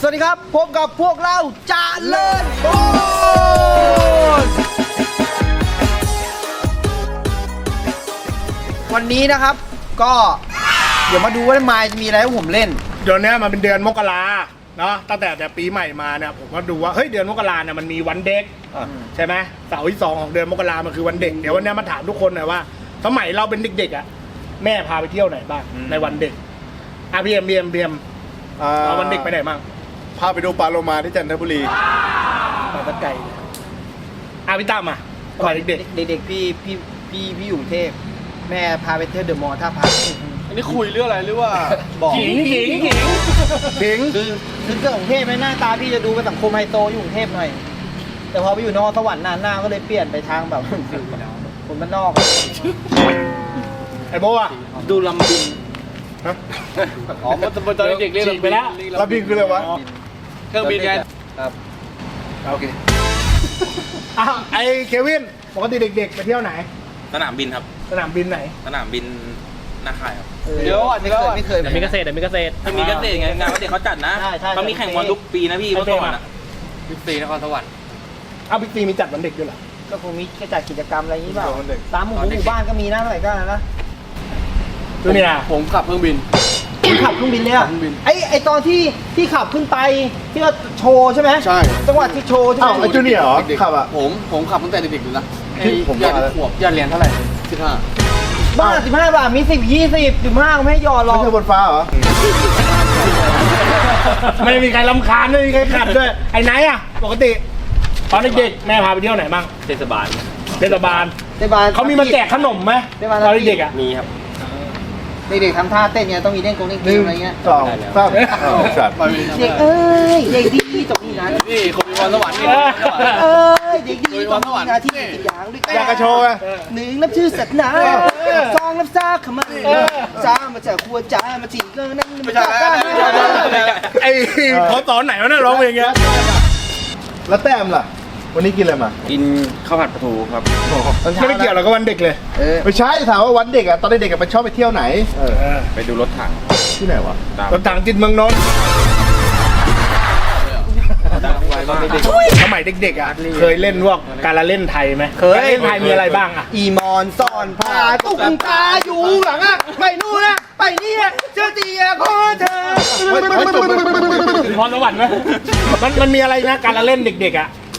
สวัสดีครับ พบกับพวกเราจาเลินโบนวันนี้นะครับก็ เดี๋ยวมาดูว่ามายจะมีอะไรให้ผมเล่น เดือนเนี้ยมันเป็นเดือนมกราเนาะตั้งแต่แต่ปีใหม่มาเนี่ยผมก็ดูว่าเฮ้ยเดือนมกราเนี่ยมันมีวันเด็กใช่ไหมเสาร์ที่สองของเดือนมกรามันคือวันเด็กเดี๋ยววันเนี้ยมาถามทุกคนหน่อยว่าสมัยเราเป็นเด็กๆอะแม่พาไปเที่ยวไหนบ้างในวันเด็กอะพี่เอ็มพี่เอ็มพี่เอ็มอ่าเอาวันเด็กไปไหนบ้าง พาไปดูปลาโลมาที่จันทบุรีไปตะไกลเลยอะพี่ตั้มอะสมัยเด็กเด็กๆพี่พี่พี่พี่อยู่กรุงเทพ แม่พาไปเที่ยวเดอะมอลล์ท่าพระอันนี้คุยเรื่องอะไรหรือว่าบอกๆขิงขิงขิงขิงคือคือเกิดกรุงเทพไหมหน้าตาพี่จะดูเป็นสังคมไฮโซอยู่กรุงเทพหน่อย แต่พอไปอยู่นครสวรรค์นานหน้าก็เลยเปลี่ยนไปทางแบบคนบ้านนอก ไอ้โบอะดูลำบินอ๋อมันตอนเด็กๆเรียกฉีกไปแล้วแล้วบินคืออะไรวะ เครื่องบินไงครับโอเคอะไอ้เควินปกติเด็กๆไปเที่ยวไหน สนามบินครับ สนามบินไหนสนามบินนาคายครับเดี๋ยวก่อนไม่เดี๋ยวเคยก่อน ไม่เคย แต่มีเกษตรแต่มีเกษตรถ้ามีเกษตรไงงานเกษตรเขาจัดนะใช่ใช่เขามีแข่งบอลทุกปีนะพี่เมื่อก่อนอะบิ๊กซีนครสวรรค์อ้าวบิ๊กซีมีจัดวันเด็กด้วยเหรอ ก็คงมีกระจัดกิจกรรมอะไรอย่างนี้เปล่าวันเด็กตามหมู่หมู่บ้านก็มีนะอะไรก็นะ จูเนียร์ผมขับเครื่องบิน คุณขับเครื่องบินเลยอะเครื่องบินไอไอตอนที่ที่ขับขึ้นไปที่เราโชว์ใช่ไหมใช่ จังหวะที่โชว์ใช่ไหมอ้าวไอ้จูเนียร์เหรอขับอะ ผมผมขับตั้งแต่เด็กๆเลยนะที่ผมยอดว่าแล้วขวบยอดเหรียญเท่าไหร่สิบห้าบ้าสิบห้าบาทมีสิบยี่สิบสิบห้าไม่ให้หยอดหรอไม่กใช่บนฟ้าเหรอ ไม่มีใครลำคาญไม่มีใครขัดด้วย ไอ้ไหนอะ ปกติ ตอนเด็กๆแม่พาไปเที่ยวไหนบ้างเทศบาลเทศบาลในบ้าน เขามีมาแจกขนมไหมได้มาตอนเด็กๆอะมีครับ เด็กๆทำท่าเต้นเนี่ยต้องมีเล่นกงเล่นหเกนึ่งมอะไรเงี้ยสองสามอ้าวสัตว์ไม่มีเด็กเอ้ยเด็กดีตรงนี้นะนี่คนมีพรสวรรค์นี่เอ้ยเด็กดีตรงนี้นะที่มีกิจอย่างด้วยกันอยากกระโชว์ไงหนึ่งนับชื่อศาสนาสองนับซาขมันสามมาจากหัวใจมาจีก็นั่นมาจากกันไอ้พอตอนไหนวะเนี่ยร้องเพลงเงี้ยแล้วแต้มล่ะ วันนี้กินอะไรมากินข้าวผัดปลาทูครับ ไม่ได้เกี่ยวหรอกกับวันเด็กเลยเออ ไม่ใช่ถามว่าวันเด็กอะตอนเด็กๆอะมันชอบไปเที่ยวไหนเออไปดูรถถังที่ไหนวะตามรถถังจิตเมืองนนท์สมัยเด็กๆอะเคยเล่นพวกการละเล่นไทยไหมเคย การละเล่นไทยมีอะไรบ้างอะอีมอนซ่อนผ้าตุ้งตาอยู่หลังอะไปนู่นนะไปนี่นะเจอเตียของเธอถึงพรสวรรค์ไหมมันมันมีอะไรนะการละเล่นเด็กๆอะ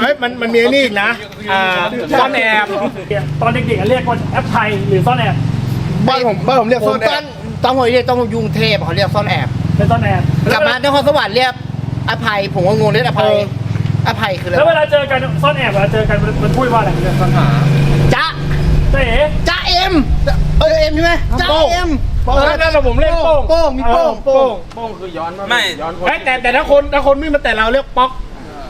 เฮ้ยมันมันมีไอ้นี่อีกนะอ่าซ่อนแอบตอนเด็กๆเรียกว่าแอปไทยหรือซ่อนแอบบ้านผมบ้านผมเรียกผโซมนแอตอบนตอนผมเรียนต้องยุงเทพเขาเรียกซ่อนแอบเป็นซ่อนแอบกลับมานครสวรรค์เรียกอภัย ผมก็งงเรียกอภัยอภัยคืออะไรแล้วเวลาเจอกันซ่อนแอบเวลาเจอกันมันพูดว่าอะไรเรื่องซ่อนหาจ๊ะเจ๊จ๊ะเอ็มเออเอ็มใช่ไหมจ๊ะเอ็มเออนั่นเราผมเล่นโป้งโป้งมีโป้งโป้ง โป้งคือย้อนมาไม่ย้อนคนเฮ้ยแต่แต่ถ้าคนถ้าคนไม่มาแต่เราเรียกป๊อก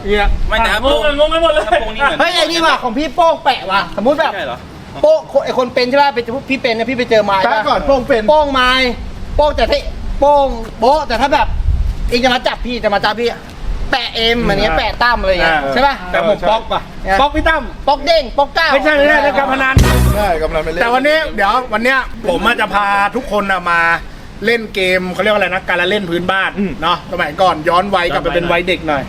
เนี่ยไม่แต่งงงงกันหมดเลยถ้าโป้งนี่เหมือน เฮ้ยไอ้นี่ว่ะของพี่โป้งแปะว่ะสมมติแบบใช่เหรอ โป้งไอ้คนเป็นใช่ป่ะเป็นพี่เป็นนะพี่ไปเจอไม้ช้าป่ะก่อนโป้งเป็น โป้งไม้โป้งแต่ที่โป้งโบ๊ะแต่ถ้าแบบเองจะมาจับพี่จะมาจับพี่แปะเอ็มอันนี้แปะตั้มอะไรอย่างเงี้ยใช่ป่ะ แต่ผมป๊อกป่ะป๊อกพี่ตั้มป๊อกเด้งป๊อกเก้าไม่ใช่ไม่ใช่เรื่องการพนัน ใช่กำลังไปเล่นแต่วันนี้เดี๋ยววันเนี้ยผมอาจจะพาทุกคนน่ะมาเล่นเกมเขาเรียกว่าอะไรนะการละเล่นพื้นบ้านเนาะสมัยก่อนย้อนวัยกลับไปเป็นวัยเด็กหน่อย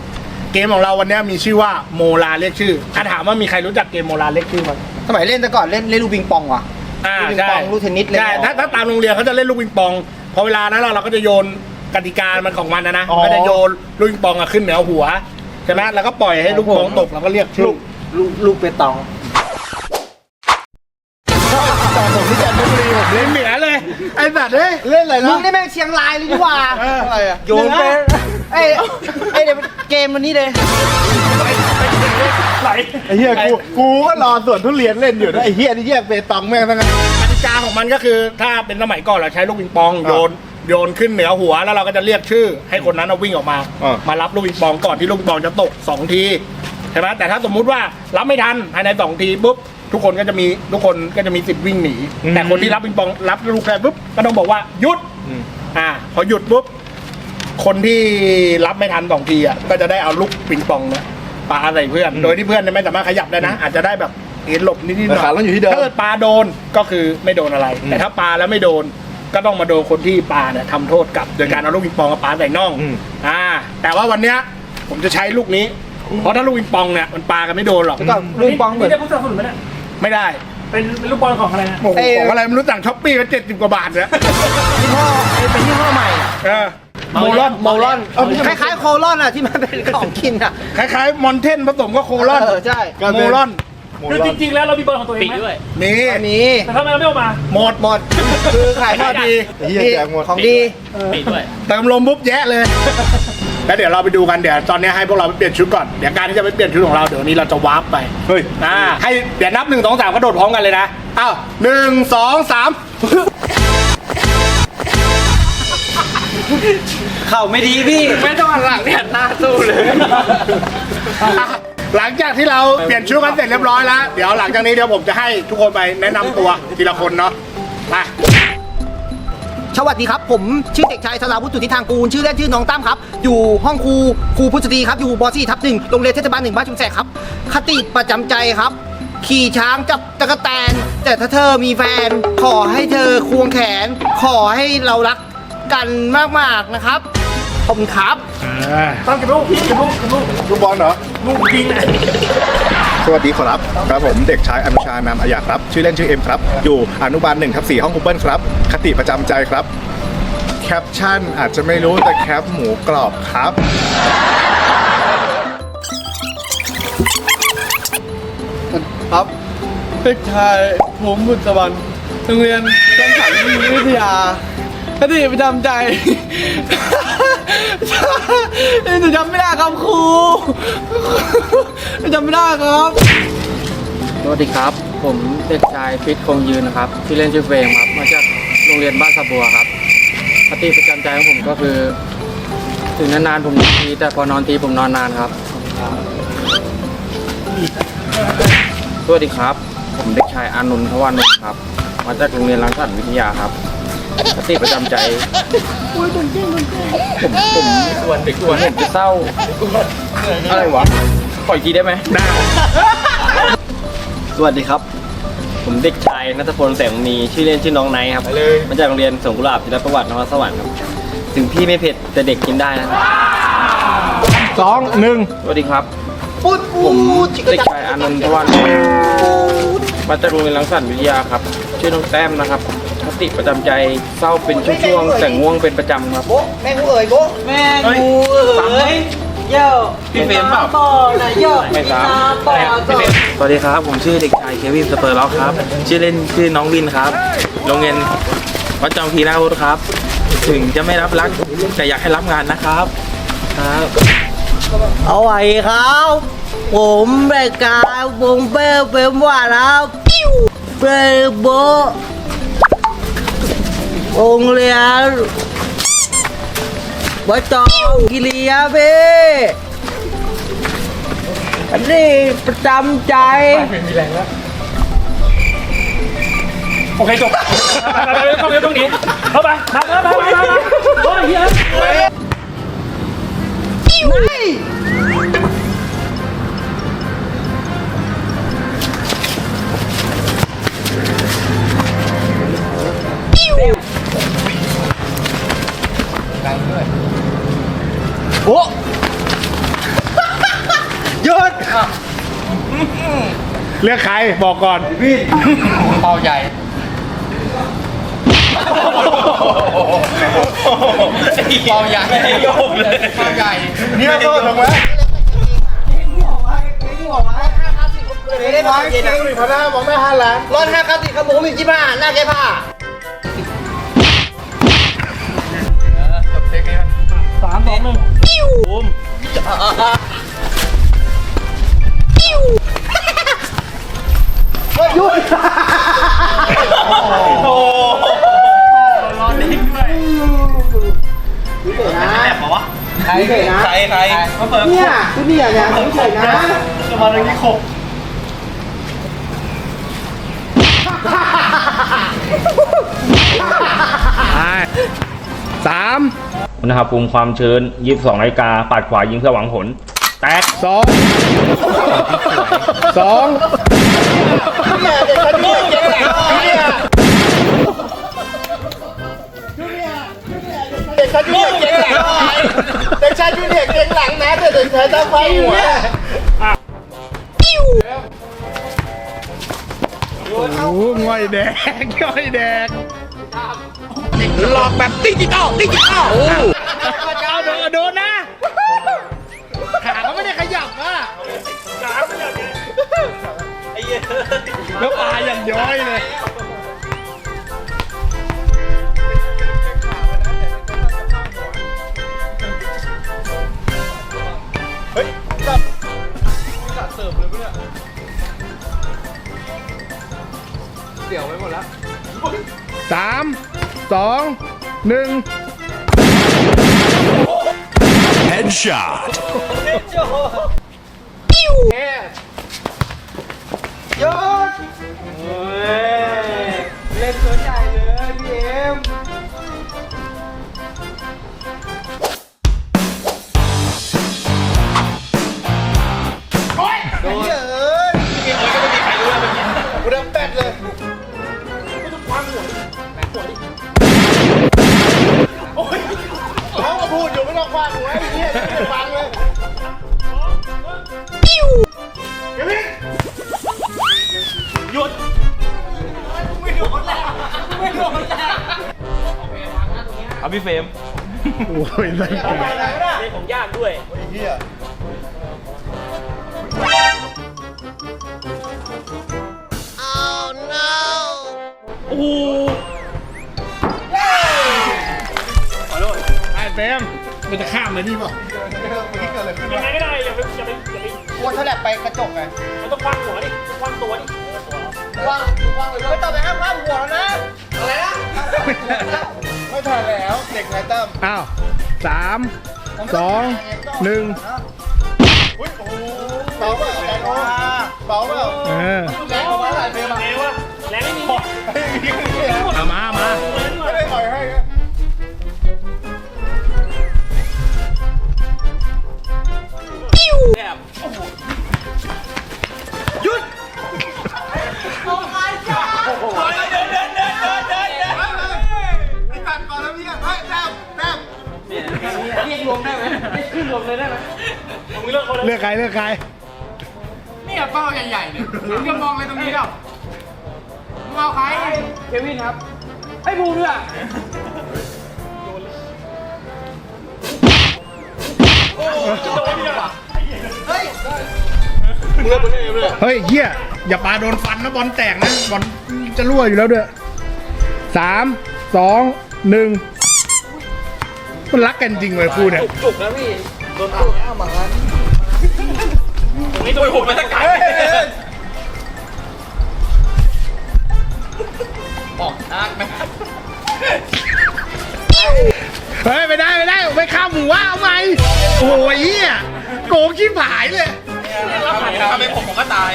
เกมของเราวันเนี้ยมีชื่อว่าโมลาเรียกชื่อถ้าถามว่ามีใครรู้จักเกมโมลาเรียกชื่อมั้ยสมัยเล่นแต่ก่อนเล่นเล่นลูกปิงปองว่ะ อ่าลูกปิงใช่ปองลูกเทนนิสเล่นใช่ถ้าถ้าตามโรงเรียนเขาจะเล่นลูกปิงปอง พอเวลานั้นเราเราก็จะโยนกติกามันของมันนะนะก็จะโยนลูกปิงปองอะขึ้นเหนือหัวใช่ไหมแล้วก็ปล่อยให้ลูกปิงปองตกแล้วก็เรียกชื่อลูกลูกเปตองแต่ผมที่จันทบุรีผมเล่นเหนือเลยไอ้สัตว์เฮ้ยเล่นอะไรมึนะงนี่แม่งเชียงรายเลยดีกว่าอะไรอะโยนไป ไอ้ไอ้เดี๋ยวเกมวันนี้เลย ไหลไอ้เหี้ยกูกูก็รอสวนทุเรียนเล่นอยู่นะไอ้เหี้ยนี่แยกเปตองแม่งทั้งนั้น กติกาของมันก็คือถ้าเป็นสมัยก่อนเราใช้ลูกปิงปองโยนโยนขึ้นเหนือหัวแล้วเราก็จะเรียกชื่อ ให้คนนั้นเอาวิ่งออกมา อ่ามารับลูกปิงปองก่อนที่ลูกปิงปองจะตกสองทีใช่ไหมแต่ถ้าสมมุติว่ารับไม่ทันภายในสองทีปุ๊บทุกคนก็จะมีทุกคนก็จะมีสิทธิ์วิ่งหนี แต่คนที่รับปิงปองรับลูกแรกปุ๊บก็ต้องบอกว่าหยุด อ่าพอหยุดปุ๊บ คนที่รับไม่ทันสองทีอะก็จะได้เอาลูกปิงปองเนี่ยปาใส่เพื่อน โดยที่เพื่อนเนี่ยไม่สามารถขยับได้นะ อาจจะได้แบบเอ็นหลบนิดๆหน่อยขาเราอยู่ที่เดิมถ้าเกิดปาโดนก็คือไม่โดนอะไร แต่ถ้าปาแล้วไม่โดนก็ต้องมาโดนคนที่ปาเนี่ยทำโทษกลับ โดยการเอาลูกปิงปองมาปาใส่น่องอืมอ่า แต่ว่าวันเนี้ยผมจะใช้ลูกนี้ เพราะถ้าลูกปิงปองเนี่ยมันปากันไม่โดนหรอกแล้วก็ลูกปองเหมือนนี่ได้ผู้สนับสนุนไหมเนี่ยไม่ได้เป็นเป็นลูกบอลของอะไรนะโอ้โหเอ้ยของอะไรไม่รู้สั่งช้อปปี้ก็เจ็ดสิบกว่าบาทเนี่ยยี่ห้อเอ้ยเป็นยี่ห้อใหม่เออ โมลอนโมลอนคล้ายๆโคลอนอะที่มันเป็นของกินอะคล้ายๆ มอนเทนผสมกับโคลอนเออใช่โมลอนคือจริงๆ แล้วเรามีบอลของตัวเองปีไหมด้วย นี่ อันนี้แต่ทำไมเราไม่เอามา หมดหมดคือขายหมดดีไอ้เหี้ยแจกหมด ของดีปีด้วย เติมลมปุ๊บแยะเลย แล้วเดี๋ยวเราไปดูกันเดี๋ยวตอนนี้ให้พวกเราไปเปลี่ยนชุดก่อนเดี๋ยวการที่จะไปเปลี่ยนชุดของเราเดี๋ยววันนี้เราจะวาร์ปไปเฮ้ยอ่าให้เดี๋ยวนับหนึ่งสองสามกระโดดพร้อมกันเลยนะอ้าวหนึ่งสองสาม เข่าไม่ดีพี่ ไม่ต้องหันหลังเนี่ยหน้าสู้เลย หลังจากที่เราเปลี่ยนชุดกันเสร็จเรียบร้อยแล้ว เดี๋ยวหลังจากนี้เดี๋ยวผมจะให้ทุกคนไปแนะนำตัวทีละคนเนาะไปสวัสดีครับ ผมชื่อเด็กชายสลาวุฒิสุทธิทางกูลชื่อเล่นชื่อน้องตั้มครับ อยู่ห้องครูครูพุทธตรีครับ อยู่บอซี่ทับหนึ่งโรงเรียนเทศบาลหนึ่งบ้านชุมแสครับ คติประจำใจครับ ขี่ช้างจับตะกแตน แต่ถ้าเธอมีแฟน ขอให้เธอควงแขน ขอให้เรารัก กันมากๆนะครับขอบคุณครับตามเก็บลูกเก็บลูกเก็บลูกลูกบอลเหรอ ลูกยิงอะสวัสดีครับครับผมเด็กชายอนุชานามอาญาครับ ชื่อเล่นชื่อเอ็มครับ อยู่อนุบาลหนึ่งทับสี่ห้องคุปเปิลครับ คติประจำใจครับ แคปชั่นอาจจะไม่รู้แต่แคปหมูกรอบครับ ครับ เด็กชายผมบุตรวรรณโรงเรียนต้นสันวิทยา คติประจำใจ หนูจำไม่ได้ครับครูจำไม่ได้ครับสวัสดีครับ ผมเด็กชายฟิตคงยืนนะครับที่อเล่นชื่อเฟรมครับ มาจากโรงเรียนบ้านสะบัวครับคติประจำใจของผมก็คือ ถึงนานๆผมนอนทีแต่พอนอนทีผมนอนนานครับ สวัสดีครับ ผมเด็กชายอานนท์ทวานนท์ครับ มาจากโรงเรียนรังสรรค์วิทยาครับ คติประจำใจผมผมวันเด็กวันผมจะเศร้าอะไรวะปล่อยอีกทีได้ไหมได้สวัสดีครับ ผมเด็กชายนัทพลแสงมณีชื่อเล่นชื่อน้องไนท์ครับมาจากโรงเรียนสงกุหลาบจิรประวัตินครสวรรค์ครับถึงพี่ไม่เผ็ดแต่เด็กกินได้นะสองหนึ่งสวัสดีครับพูดพูดจิกเด็กจักชายอานนท์ทวันมาจากโรงเรียนรังสรรค์วิทยาครับ ชื่อน้องแต้มนะครับ คติประจำใจเศร้าเป็นช่วงๆแต่ง่วงเป็นประจำครับ โบ๊ะแม่งูเอ๋ยโบ๊ะแม่งูเอ๋ยเย้าพี่เฟรมเปล่าไม่ครับสวัสดีครับ ผมชื่อเด็กชายเควินสเปอร์ล็อกครับ ชื่อเล่นชื่อน้องวินครับ โรงเรียนวัดจอมพีนาวุฒครับ ถึงจะไม่รับรักแต่อยากให้รับงานนะครับ ครับ เอาไว้ครับ ผมรายการวงเป้เป็นว่าแล้วปิ้วเปโบะ โรงเรียนวัดจองกิริยาเบอันนี้ประจำใจ มีแรงแล้ว โอเคจบไปไปไปตรงนี้เข้าไปไปไปไปไปไปโอ้ย เฮียโอ้หยุดเลือกใครบอกก่อนเป่าใหญ่เป่าใหญ่โยกเลยเป่าใหญ่เนี่ยโทษลงไหมไม่ได้พอเย็นหนึ่งพันห้าบอกไม่ห้าล้า นร้อนห้าครับสิครับผมมีกี่ผ้าหน้าแก้ผ้าสามสองหนึ่งใครเฉยนะใครใครเขาเปิดเนี่ยคือเนี่ยเนี่ยเฉยนะมาอย่างนี้ขบ สามอุณหภูมิความชื้น22นาฬิกาปัดขวายิงเพื่อหวังผลแตกสองสองเด็กชายจูเนียร์เก่งหลังนะแต่เด็กชายตาไฟหัวโอ้โหง่อยแดกง่อยแดก หลอกแบบดิจิตอลดิจิตอลเจ้าโดนโดนนะขาก็ไม่ได้ขยับอะแล้วปลาอย่างย้อยเลย สองหนึ่งเล่นตัวใพูดอยู่ไม่ต้องฟังหัวไอ้เหี้ยไม่ฟังเลยเอาพี่เฟรมโอ้ยไรเล่นของยากด้วยเหี้ย มมันจะข้ามเลยนี่เปล่ายังไงก็ได้อย่าไปอย่าไปอย่าไปกลัวเท่าแหลไปกระจกไงไม่ต้องคว้างหัวดิคว้างตัวดิว่างว่างเลยไม่ต้องไปห้ามว่างหัวแล้วนะอะไรนะไม่ทันแล้วเด็กนายตั้มอ้าวสามสองหนึ่งอุ้ยโอ้โหเบาเปล่าแรงโอ้เบาเปล่าเออแรงกว่าแรงวะแรงไม่มีเอามามา รียกรวมได้ไหมเรียกขึ้นรวมเลยได้ไหมมึงเลือกคนละเลือกใครเลือกใครเนี่ยเป้าใหญ่ๆเนี่ยผมจะมองเลยตรงนี้ครับมึงเอาใครเควินครับไอ้บูด้วยเฮ้ยเฮียอย่าปาโดนฟันนะบอลแตกนะบอลจะรั่วอยู่แล้วด้วยสามสองหนึ่ง มันรักกันจริงเลยคู่เนี่ยจุกนะพี่นี่ตัวผมมาตั้งไกลเฮ้ยไม่ได้ไม่ได้ไม่ข้ามหมูว่าเอาไหมโอ้ยเฮียโกงชิบหายเลยทำให้ผมผมก็ตาย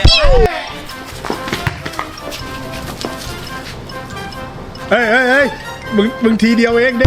เฮ้ยเฮ้ยเฮ้ยมึงมึงทีเดียวเองเด็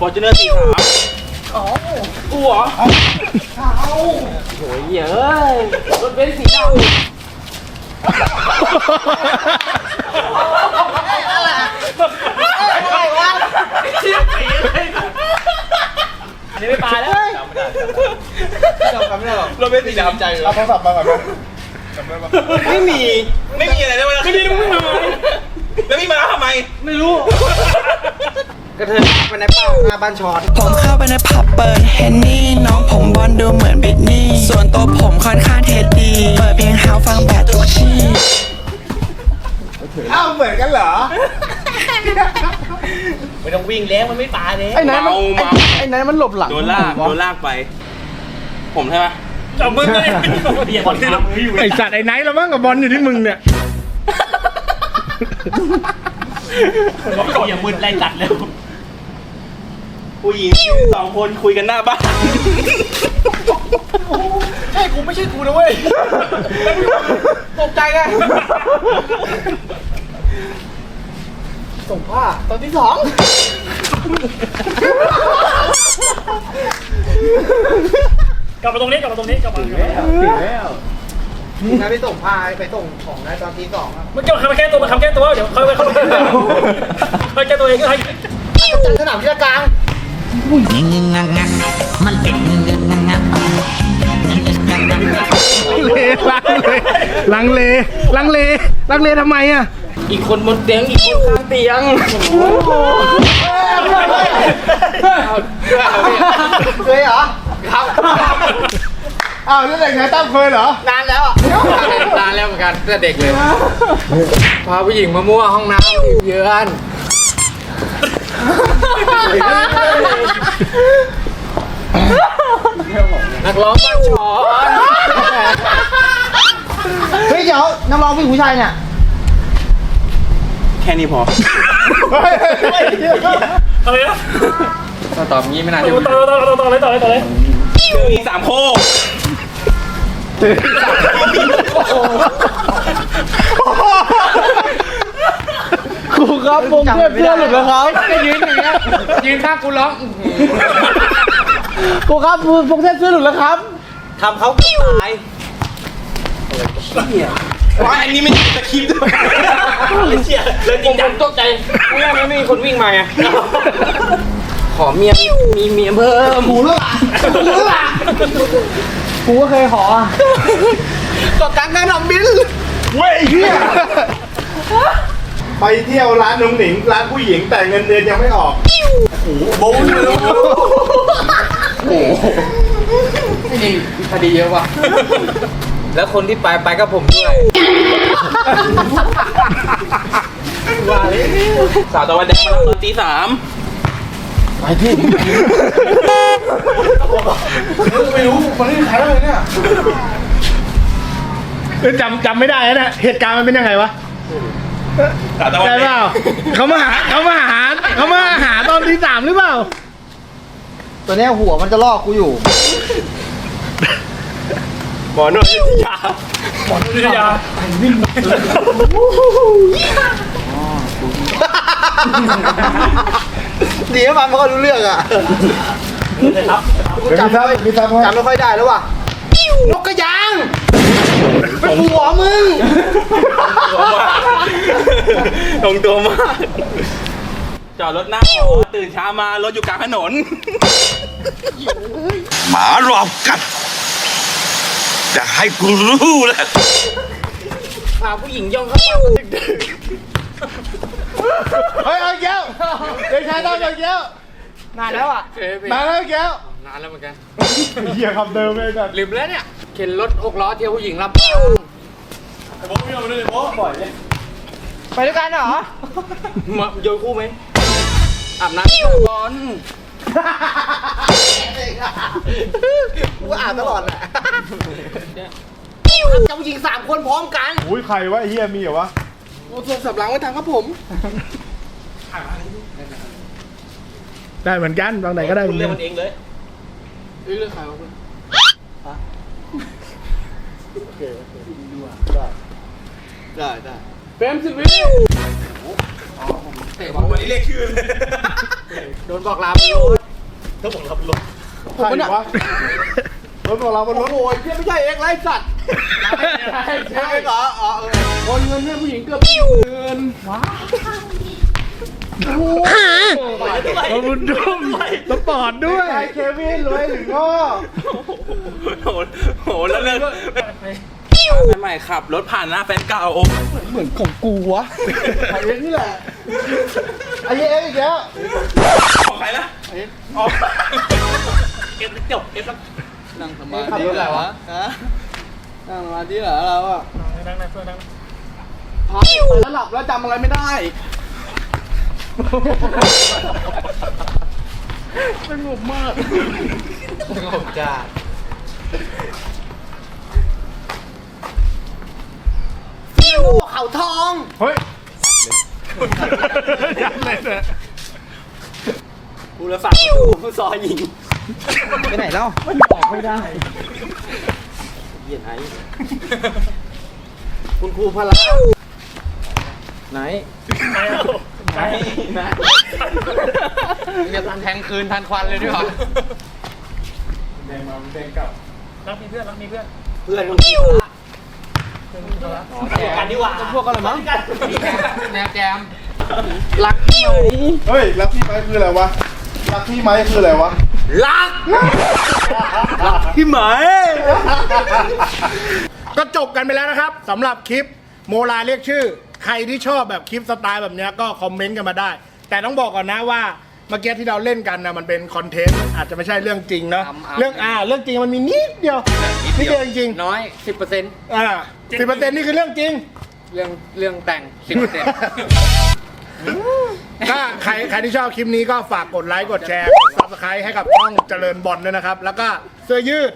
ฟอร์จูเนอร์สีขาวกูเหรอโอ้ยเยอะรถเบนซ์สีดำอันนี้ไม่ปลาแล้วเราเป็นสีดำใจเอาโทรศัพท์มาก่อนนะไม่มี ไม่มีอะไรเลยไม่ได้รู้ไม่มาแล้วพี่มาทำไม ไม่รู้ กระเทยไปในป่าหน้าบ้านชอนผมเข้าไปในผับเปิดเฮนนี่ น้องผมบอลดูเหมือนบิทนี่ส่วนตัวผมค่อนข้างเท็ดดี เปิดเพลงเฮาฟังแบบทุกที่อ้าวเหมือนกันเหรอ ไม่ต้องวิ่งแล้วมันไม่ปาเลยไอ้ไหนมันเมาเมา ไอ้ไหนมันหลบหลังโดนลากโดนลากไป ผมใช่ไหมจับมือเลยเดี๋ยวบอลที่เราอยู่ไอสัตว์ไอ้ไนท์เราบ้างกับบอลอยู่ที่มึงเนี่ยอย่ามึนไล่จัดเร็ว ผู้หญิงสองคนคุยกันหน้าบ้านใช่กูไม่ใช่กูนะเว้ยตกใจไงส่งผ้าตอนที่สองกลับมาตรงนี้กลับมาตรงนี้กลับมานะไปส่งพาไปส่งของนะตอนตีสองอะเมื่อกี้เขาไปแก้ตัวมาทำแก้ตัวเดี๋ยวเขาไปเขาไปเขาแก้ตัวเองก็ให้จัดสนามที่กลาง ลังเลลังเลลังเลลังเลทำไมอะ อีกคนบนเตียงอีกคนข้างเตียงเคยเหรออ้าวแล้วเด็กไหนตั้มเคยเหรอ นานแล้วอะ นานแล้วเหมือนกันตั้งแต่เด็กเลย พาผู้หญิงมามั่วห้องน้ำที่เยือน นักร้องบ้านชอนเฮ้ยเดี๋ยวนักร้องผู้หญิงผู้ชายเนี่ย แค่นี้พออะไรนะถ้าตอบงี้ไม่น่าต่จะอต่อต่อต่อต่อเลยต่อเลยต่อเลยมีสามโคก ครูครับผมเพื่อนเพื่อนหลุดแล้วครับยืนอย่างเงี้ยยืนข้างกูร้องครูครับผมเส้นเสื้อหลุดแล้วครับทำเขาเกือบตายว่าอันนี้ไม่ใช่สคริปต์ด้วยเชี่ยเรื่องจผริมงจังตกใจไม่ได้ไม่มีคนวิ่งมาไงขอเมียมีเมียเพิ่มกูรู้ล่ะกูรู้ล่ะกูก็เคยขออะต่อการแนะนำบินเว้ยไอ้เฮีย ไปเที่ยวร้านนุ่งหนิง ร้านผู้หญิงแต่เงินเดือนยังไม่ออกโอ้โหโบ้เลยไม่ดีคดีเยอะว่ะ แล้วคนที่ไปไปกับผมด้วยสาวตะวันแดงมารับตอนตีสามไม่รู้มันไม่มีใครเลยเนี่ยจำจำไม่ได้แล้วนะเหตุการณ์มันเป็นยังไงวะ สาวตะวันใช่แดเปล่างเขามาหาเขามาหาเขามาหาตอนที่สามหรือเปล่า ตัวเนี้ยหัวมันจะลอกกูอยู่ หมอนวดยุทธยาหมอนิตยาดีนะมันไม่ค่อยรู้เรื่องอะครับกูจำไม่มีซับไหมจำไม่ค่อยได้แล้วว่ะนกกระยาง เป็นหัวมึงตรงตัวมาก จอดรถหน้าหอตื่นเช้ามารถอยู่กลางถนน หมารอบกัด จะให้กูรู้แหละ พาผู้หญิงย่องเข้าบ้านดึกเฮ้ยเอาอีกแก้วเด็กชายตั้มเอาอีกแก้วนานแล้วอะ มาแล้วอีกแก้วนานแล้วเหมือนกันเฮียคำเดิมเลยกันลืมแล้วเนี่ย เข็นรถหกล้อเที่ยวผู้หญิงรับไปด้วยกันเหรอๆมาโยนคู่ไหมอาบน้ำก่อนกูก็อ่านตลอดแหละเจ้าหญิงสามคนพร้อมกันอุ้ยใครวะไอ้เฮียมีเหรอวะโอ้ส่งสับหลังไว้ทางครับผม ได้เหมือนกันบางไหนก็ได้เหคุมืณอนเลืกัอกมันนเองเลยเอ้ยเรื่องใครวะ คุณได้ได้เฟรมสิบวิเตะบอลวันนี้เรียกชื่อเลยโดนบอกลาไปรถใครวะรถของเราบนรถโอ้ยเพี่ไม่ใช่เอ็กซ์ไรสัตว์ใช่ใช่เหรออ๋อเออโอนเงินให้ผู้หญิงเกือบหมื่นว้าเราบุญดุมสปอร์ตด้วย ไอเควินรวยถึงง้อโหโหแล้วเรื่องใหม่ๆขับ รถผ่านหน้าแฟนเก่าเหมือนของกูวะไอ้เองนี่แหละไอ้เองอีกแล้วของใครนะอ๋อเอฟจบเอฟแล้วนั่งสมาธิเหรอวะฮะนั่งสมาธิเหรอเราอะนั่งนะเพื่อนนั่งพักแล้วหลับแล้วจำอะไรไม่ได้ สงบมากสงบจ้าฟิวเขาทอง เฮ้ยยันเลยเนี่ยกูละฝั่งกูซอยยิง ไปไหนแล้วออกไม่ได้เหี้ยไหนคุณครูพละไหน ไหนเอาไหนไหนจะทันแทงคืนทันควันเลยด้วยเหรอรักมีเพื่อนรักมีเพื่อนเพื่อนคุณครูพละอ๋อแจกกันดีกว่าพวกอะไรมั้งแนวแจมรักไหมเฮ้ยรักพี่ไหมคืออะไรวะรักพี่ไหมคืออะไรวะรักรักพี่ไหมก็จบกันไปแล้วนะครับสำหรับคลิปโมลาเรียกชื่อ ใครที่ชอบแบบคลิปสไตล์แบบเนี้ยก็คอมเมนต์กันมาได้ แต่ต้องบอกก่อนนะว่าเมื่อกี้ที่เราเล่นกันนะมันเป็นคอนเทนต์อาจจะไม่ใช่เรื่องจริงเนอะเรื่องอ่าเรื่องจริงมันมีนิดเดียวนิดเดียวจริงน้อยสิบเปอร์เซ็นต์ๆอ่าสิบเปอร์เซ็นต์นี่คือเรื่องจริง เรื่องเรื่องแต่งสิบเปอร์เซ็นต์ถ้าใครใครที่ชอบคลิปนี้ก็ฝากกดไลค์กดแชร์กดซับสไครต์ให้กับช่องเจริญบอลด้วยนะครับ แล้วก็เสื้อยืด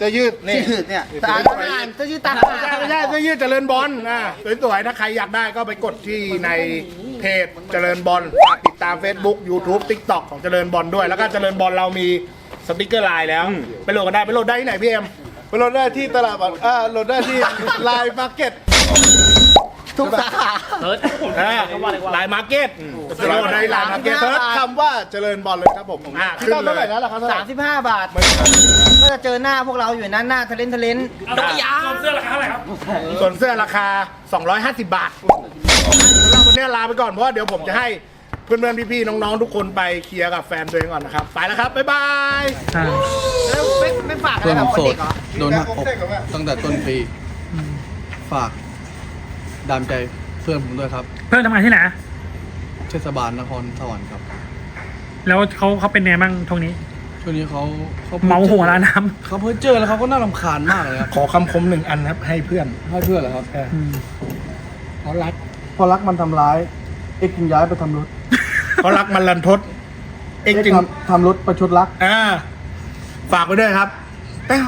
เสื้อยืดนี่ชื่อเนี่ยตาอ่านจะชื่อตาไม่ใช่ไม่ใช่เสื้อยืดเจริญบอลอะสวยๆถ้าใครอยากได้ก็ไปกดที่ในเพจเจริญบอลฝากติดตาม Facebook YouTube TikTok ของเจริญบอลด้วย แล้วก็เจริญบอลเรามีสติกเกอร์ไลน์แล้ว ไปโหลดกันได้ไปโหลดได้ที่ไหนพี่เอ็ม ไปโหลดได้ที่ตลาดบัตรอ่าโหลดได้ที่ไลน์มาร์เก็ต ทุกสาขาเอิร์ธไลน์มาร์เก็ตไปโหลดได้ไลน์มาร์เก็ตเซิร์ชคำว่าเจริญบอลเลยครับผมอ่าขึ้นขึ้นเลยเท่าไหร่นะราคาเท่าไหสาร่มสิบห้าบาทก็จะเจอหน้าพวกเราอยู่นั้นหน้าทะเลนทะเลนเอาตัวยาเสื้อราคาเท่าไหร่ครับส่วนเสื้อราคา 250 บาทสำหรับวันนี้ลาไปก่อนเพราะว่าเดี๋ยวผมจะให้เพื่อนๆพี่ๆน้องๆทุกคนไปเคลียร์กับแฟนตัวเองก่อนนะครับไปแล้วครับบ๊ายบายแล้วไม่ไม่ฝากอะไรกับคนเด็กเหรอโดนหักอกตั้งแต่ต้นปีฝาก ดามใจเพื่อนผมด้วยครับ เพื่อนทำงานที่ไหนเทศบาลนครสวรรค์ครับแล้วเขาเขาเป็นไงบ้างช่วงนี้ ช่วงนี้เขาเขาเมาหัวร้านน้เขาเพิ่งเจอแล้วเขาก็น่ารำคาญมากเลยครับขอคำคมหนึ่งอันนะครับ ให้เพื่อนให้เพื่อนเหรอครับเพราะรักพอรักมันทำร้าย เอ็กจึงย้ายไปทำรถเพราะรักมันลันทด เองจึงทำทำรถประชดรัก อ่าฝากไว้ด้วยครับแต้ว